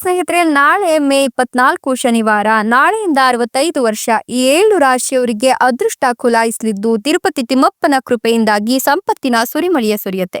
ಸ್ನೇಹಿತರೆ ನಾಳೆ ಮೇ ಇಪ್ಪತ್ನಾಲ್ಕು ಶನಿವಾರ, ನಾಳೆಯಿಂದ ಅರವತ್ತೈದು ವರ್ಷ, ಈ ಏಳು ರಾಶಿಯವರಿಗೆ ಅದೃಷ್ಟ ಖುಲಾಯಿಸಲಿದ್ದು, ತಿರುಪತಿ ತಿಮ್ಮಪ್ಪನ ಕೃಪೆಯಿಂದಾಗಿ ಸಂಪತ್ತಿನ ಸುರಿಮಳೆಯ ಸುರಿಯುತ್ತೆ.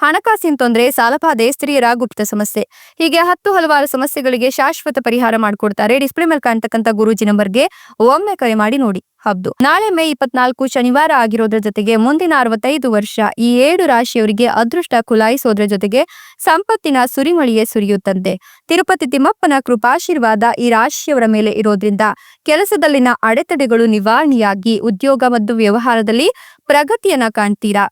ಹಣಕಾಸಿನ ತೊಂದರೆ ಸಾಲಬಾಧೆ ಸ್ತ್ರೀಯರ ಗುಪ್ತ ಸಮಸ್ಯೆ. ಹೀಗೆ ಹತ್ತು ಹಲವಾರು ಸಮಸ್ಯೆಗಳಿಗೆ ಶಾಶ್ವತ ಪರಿಹಾರ ಮಾಡಿಕೊಡ್ತಾರೆ ಡಿಸ್ಪ್ಲೇ ಮೇಲೆ ಕಾಣ್ತಕ್ಕಂಥ ಗುರೂಜಿ ನಂಬರ್ಗೆ ಒಮ್ಮೆ ಕರೆ ಮಾಡಿ ನೋಡಿ ಹಬ್ದು. ನಾಳೆ ಮೇ ಇಪ್ಪತ್ನಾಲ್ಕು ಶನಿವಾರ ಆಗಿರೋದ್ರ ಜೊತೆಗೆ ಮುಂದಿನ ಅರವತ್ತೈದು ವರ್ಷ ಈ ಏಳು ರಾಶಿಯವರಿಗೆ ಅದೃಷ್ಟ ಕುಲಾಯಿಸೋದ್ರ ಜೊತೆಗೆ ಸಂಪತ್ತಿನ ಸುರಿಮಳಿಯೇ ಸುರಿಯುತ್ತಂತೆ. ತಿರುಪತಿ ತಿಮ್ಮಪ್ಪನ ಕೃಪಾಶೀರ್ವಾದ ಈ ರಾಶಿಯವರ ಮೇಲೆ ಇರೋದ್ರಿಂದ ಕೆಲಸದಲ್ಲಿನ ಅಡೆತಡೆಗಳು ನಿವಾರಣೆಯಾಗಿ ಉದ್ಯೋಗ ಮತ್ತು ವ್ಯವಹಾರದಲ್ಲಿ ಪ್ರಗತಿಯನ್ನ ಕಾಣ್ತೀರಾ?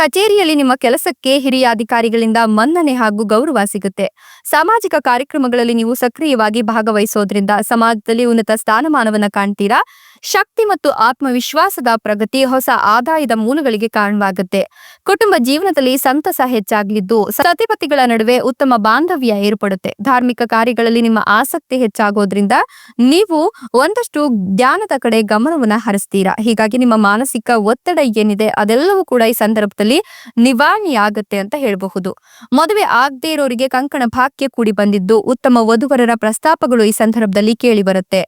ಕಚೇರಿಯಲ್ಲಿ ನಿಮ್ಮ ಕೆಲಸಕ್ಕೆ ಹಿರಿಯ ಅಧಿಕಾರಿಗಳಿಂದ ಮನ್ನಣೆ ಹಾಗೂ ಗೌರವ ಸಿಗುತ್ತೆ. ಸಾಮಾಜಿಕ ಕಾರ್ಯಕ್ರಮಗಳಲ್ಲಿ ನೀವು ಸಕ್ರಿಯವಾಗಿ ಭಾಗವಹಿಸೋದ್ರಿಂದ ಸಮಾಜದಲ್ಲಿ ಉನ್ನತ ಸ್ಥಾನಮಾನವನ್ನು ಕಾಣ್ತೀರಾ? ಶಕ್ತಿ ಮತ್ತು ಆತ್ಮವಿಶ್ವಾಸದ ಪ್ರಗತಿ ಹೊಸ ಆದಾಯದ ಮೂಲಗಳಿಗೆ ಕಾರಣವಾಗುತ್ತೆ. ಕುಟುಂಬ ಜೀವನದಲ್ಲಿ ಸಂತಸ ಹೆಚ್ಚಾಗಲಿದ್ದು ಸತಿಪತಿಗಳ ನಡುವೆ ಉತ್ತಮ ಬಾಂಧವ್ಯ ಏರ್ಪಡುತ್ತೆ. ಧಾರ್ಮಿಕ ಕಾರ್ಯಗಳಲ್ಲಿ ನಿಮ್ಮ ಆಸಕ್ತಿ ಹೆಚ್ಚಾಗೋದ್ರಿಂದ ನೀವು ಒಂದಷ್ಟು ಧ್ಯಾನದ ಕಡೆ ಗಮನವನ್ನ ಹರಿಸ್ತೀರಾ? ಹೀಗಾಗಿ ನಿಮ್ಮ ಮಾನಸಿಕ ಒತ್ತಡ ಏನಿದೆ ಅದೆಲ್ಲವೂ ಕೂಡ ಈ ಸಂದರ್ಭದಲ್ಲಿ ನಿವಾರಣೆಯಾಗುತ್ತೆ ಅಂತ ಹೇಳಬಹುದು. ಮದುವೆ ಆಗದೇ ಇರೋರಿಗೆ ಕಂಕಣ ಭಾಗ್ಯ ಕೂಡಿ ಬಂದಿದ್ದು ಉತ್ತಮ ವಧುವರರ ಪ್ರಸ್ತಾಪಗಳು ಈ ಸಂದರ್ಭದಲ್ಲಿ ಕೇಳಿ ಬರುತ್ತೆ.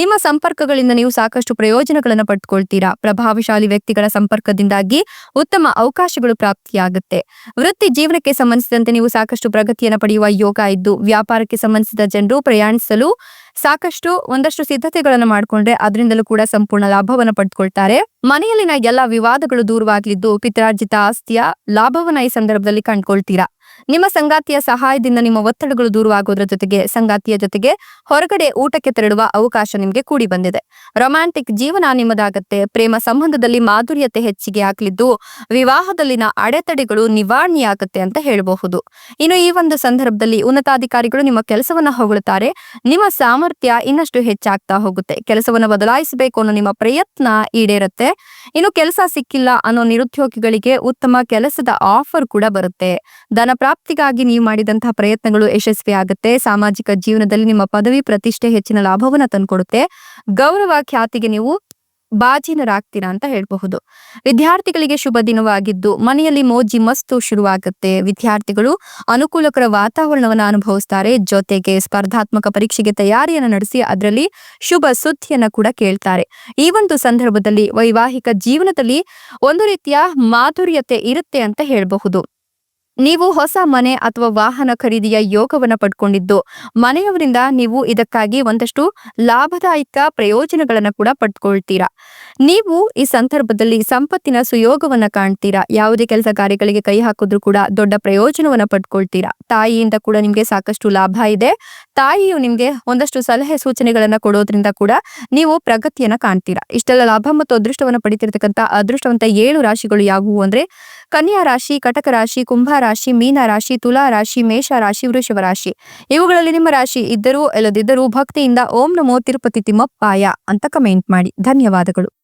ನಿಮ್ಮ ಸಂಪರ್ಕಗಳಿಂದ ನೀವು ಸಾಕಷ್ಟು ಪ್ರಯೋಜನಗಳನ್ನು ಪಡ್ಕೊಳ್ತೀರಾ. ಪ್ರಭಾವಶಾಲಿ ವ್ಯಕ್ತಿಗಳ ಸಂಪರ್ಕದಿಂದಾಗಿ ಉತ್ತಮ ಅವಕಾಶಗಳು ಪ್ರಾಪ್ತಿಯಾಗುತ್ತೆ. ವೃತ್ತಿ ಜೀವನಕ್ಕೆ ಸಂಬಂಧಿಸಿದಂತೆ ನೀವು ಸಾಕಷ್ಟು ಪ್ರಗತಿಯನ್ನು ಪಡೆಯುವ ಯೋಗ ಇದ್ದು, ವ್ಯಾಪಾರಕ್ಕೆ ಸಂಬಂಧಿಸಿದ ಜನರು ಪ್ರಯಾಣಿಸಲು ಸಾಕಷ್ಟು ಒಂದಷ್ಟು ಸಿದ್ಧತೆಗಳನ್ನು ಮಾಡಿಕೊಂಡ್ರೆ ಅದರಿಂದಲೂ ಕೂಡ ಸಂಪೂರ್ಣ ಲಾಭವನ್ನು ಪಡೆದುಕೊಳ್ತಾರೆ ಮನೆಯಲ್ಲಿನ ಎಲ್ಲ ವಿವಾದಗಳು ದೂರವಾಗಲಿದ್ದು, ಪಿತ್ರಾರ್ಜಿತ ಆಸ್ತಿಯ ಲಾಭವನ್ನ ಈ ಸಂದರ್ಭದಲ್ಲಿ ಕಂಡುಕೊಳ್ತೀರಾ. ನಿಮ್ಮ ಸಂಗಾತಿಯ ಸಹಾಯದಿಂದ ನಿಮ್ಮ ಒತ್ತಡಗಳು ದೂರವಾಗೋದ್ರ ಜೊತೆಗೆ, ಸಂಗಾತಿಯ ಜೊತೆಗೆ ಹೊರಗಡೆ ಊಟಕ್ಕೆ ತೆರಳುವ ಅವಕಾಶ ನಿಮಗೆ ಕೂಡಿ ಬಂದಿದೆ. ರೊಮ್ಯಾಂಟಿಕ್ ಜೀವನ ನಿಮ್ಮದಾಗತ್ತೆ. ಪ್ರೇಮ ಸಂಬಂಧದಲ್ಲಿ ಮಾಧುರ್ಯತೆ ಹೆಚ್ಚಿಗೆ ಆಗ್ಲಿದ್ದು, ವಿವಾಹದಲ್ಲಿನ ಅಡೆತಡೆಗಳು ನಿವಾರಣೆಯಾಗತ್ತೆ ಅಂತ ಹೇಳಬಹುದು. ಇನ್ನು ಈ ಒಂದು ಸಂದರ್ಭದಲ್ಲಿ ಉನ್ನತಾಧಿಕಾರಿಗಳು ನಿಮ್ಮ ಕೆಲಸವನ್ನ ಹೊಗಳುತ್ತಾರೆ ನಿಮ್ಮ ಸಾಮರ್ಥ್ಯ ಇನ್ನಷ್ಟು ಹೆಚ್ಚಾಗ್ತಾ ಹೋಗುತ್ತೆ. ಕೆಲಸವನ್ನ ಬದಲಾಯಿಸಬೇಕು ಅನ್ನೋ ನಿಮ್ಮ ಪ್ರಯತ್ನ ಈಡೇರುತ್ತೆ. ಇನ್ನು ಕೆಲಸ ಸಿಕ್ಕಿಲ್ಲ ಅನ್ನೋ ನಿರುದ್ಯೋಗಿಗಳಿಗೆ ಉತ್ತಮ ಕೆಲಸದ ಆಫರ್ ಕೂಡ ಬರುತ್ತೆ. ಧನ ಪ್ರಾಪ್ತಿಗಾಗಿ ನೀವು ಮಾಡಿದಂತಹ ಪ್ರಯತ್ನಗಳು ಯಶಸ್ವಿ ಆಗುತ್ತೆ. ಸಾಮಾಜಿಕ ಜೀವನದಲ್ಲಿ ನಿಮ್ಮ ಪದವಿ ಪ್ರತಿಷ್ಠೆ ಹೆಚ್ಚಿನ ಲಾಭವನ್ನ ತಂದುಕೊಡುತ್ತೆ. ಗೌರವ ಖ್ಯಾತಿಗೆ ನೀವು ಬಾಜಿನರಾಗ್ತೀರಾ ಅಂತ ಹೇಳಬಹುದು. ವಿದ್ಯಾರ್ಥಿಗಳಿಗೆ ಶುಭ ದಿನವಾಗಿದ್ದು, ಮನೆಯಲ್ಲಿ ಮೋಜಿ ಮಸ್ತು ಶುರುವಾಗುತ್ತೆ. ವಿದ್ಯಾರ್ಥಿಗಳು ಅನುಕೂಲಕರ ವಾತಾವರಣವನ್ನು ಅನುಭವಿಸ್ತಾರೆ. ಜೊತೆಗೆ ಸ್ಪರ್ಧಾತ್ಮಕ ಪರೀಕ್ಷೆಗೆ ತಯಾರಿಯನ್ನು ನಡೆಸಿ ಅದರಲ್ಲಿ ಶುಭ ಸುದ್ದಿಯನ್ನ ಕೂಡ ಕೇಳ್ತಾರೆ. ಈ ಒಂದು ಸಂದರ್ಭದಲ್ಲಿ ವೈವಾಹಿಕ ಜೀವನದಲ್ಲಿ ಒಂದು ರೀತಿಯ ಮಾಧುರ್ಯತೆ ಇರುತ್ತೆ ಅಂತ ಹೇಳಬಹುದು. ನೀವು ಹೊಸ ಮನೆ ಅಥವಾ ವಾಹನ ಖರೀದಿಯ ಯೋಗವನ್ನು ಪಡ್ಕೊಂಡಿದ್ದು, ಮನೆಯವರಿಂದ ನೀವು ಇದಕ್ಕಾಗಿ ಒಂದಷ್ಟು ಲಾಭದಾಯಕ ಪ್ರಯೋಜನಗಳನ್ನು ಕೂಡ ಪಡ್ಕೊಳ್ತೀರಾ? ನೀವು ಈ ಸಂದರ್ಭದಲ್ಲಿ ಸಂಪತ್ತಿನ ಸುಯೋಗವನ್ನ ಕಾಣ್ತೀರಾ? ಯಾವುದೇ ಕೆಲಸ ಕಾರ್ಯಗಳಿಗೆ ಕೈ ಹಾಕಿದ್ರು ಕೂಡ ದೊಡ್ಡ ಪ್ರಯೋಜನವನ್ನ ಪಡ್ಕೊಳ್ತೀರಾ? ತಾಯಿಯಿಂದ ಕೂಡ ನಿಮ್ಗೆ ಸಾಕಷ್ಟು ಲಾಭ ಇದೆ. ತಾಯಿಯು ನಿಮ್ಗೆ ಒಂದಷ್ಟು ಸಲಹೆ ಸೂಚನೆಗಳನ್ನ ಕೊಡೋದ್ರಿಂದ ಕೂಡ ನೀವು ಪ್ರಗತಿಯನ್ನ ಕಾಣ್ತೀರಾ? ಇಷ್ಟೆಲ್ಲ ಲಾಭ ಮತ್ತು ಅದೃಷ್ಟವನ್ನ ಪಡಿತಿರ್ತಕ್ಕಂಥ ಅದೃಷ್ಟವಂತ ಏಳು ರಾಶಿಗಳು ಯಾವುವು ಅಂದ್ರೆ ಕನ್ಯಾ ರಾಶಿ, ಕಟಕ ರಾಶಿ, ಕುಂಭ ರಾಶಿ, ಮೀನ ರಾಶಿ, ತುಲಾ ರಾಶಿ, ಮೇಷ ರಾಶಿ, ವೃಷಭ ರಾಶಿ. ಇವುಗಳಲ್ಲಿ ನಿಮ್ಮ ರಾಶಿ ಇದ್ದರೂ ಇಲ್ಲದಿದ್ದರೂ ಭಕ್ತಿಯಿಂದ ಓಂ ನಮೋ ತಿರುಪತಿ ತಿಮ್ಮಪ್ಪಾಯ ಅಂತ ಕಮೆಂಟ್ ಮಾಡಿ. ಧನ್ಯವಾದಗಳು.